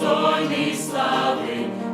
достойний слави.